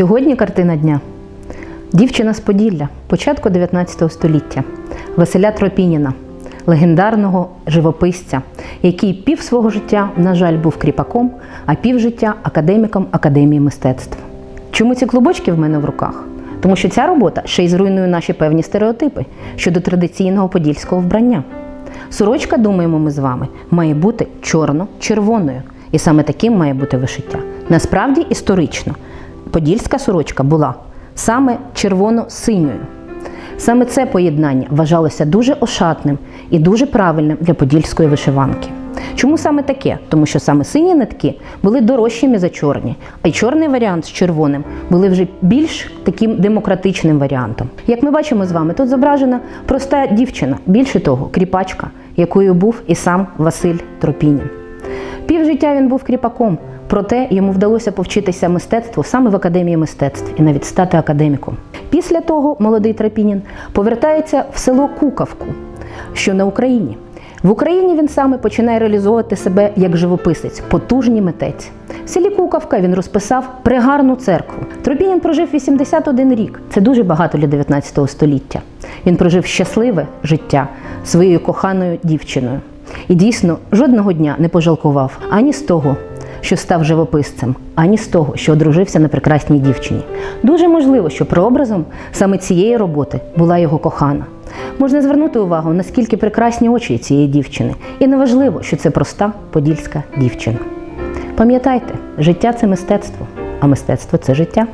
Сьогодні картина дня. Дівчина з Поділля, початку 19 століття, Василя Тропініна, легендарного живописця, який пів свого життя, на жаль, був кріпаком, а пів життя академіком Академії мистецтв. Чому ці клубочки в мене в руках? Тому що ця робота ще й зруйнує наші певні стереотипи щодо традиційного подільського вбрання. Сорочка, думаємо ми з вами, має бути чорно-червоною. І саме таким має бути вишиття. Насправді історично подільська сорочка була саме червоно-синьою. Саме це поєднання вважалося дуже ошатним і дуже правильним для подільської вишиванки. Чому саме таке? Тому що саме сині нитки були дорожчими за чорні, а чорний варіант з червоним були вже більш таким демократичним варіантом. Як ми бачимо з вами, тут зображена проста дівчина, більше того, кріпачка, якою був і сам Василь Тропінін. Півжиття він був кріпаком, проте йому вдалося повчитися мистецтву саме в академії мистецтв і навіть стати академіком. Після того молодий Тропінін повертається в село Кукавку, що на Україні. В Україні він саме починає реалізовувати себе як живописець, потужний митець. В селі Кукавка він розписав пригарну церкву. Тропінін прожив 81 рік. Це дуже багато для 19 століття. Він прожив щасливе життя своєю коханою дівчиною. І дійсно жодного дня не пожалкував ані з того, що став живописцем, ані з того, що одружився на прекрасній дівчині. Дуже можливо, що прообразом саме цієї роботи була його кохана. Можна звернути увагу, наскільки прекрасні очі цієї дівчини, і неважливо, що це проста подільська дівчина. Пам'ятайте, життя це мистецтво, а мистецтво це життя.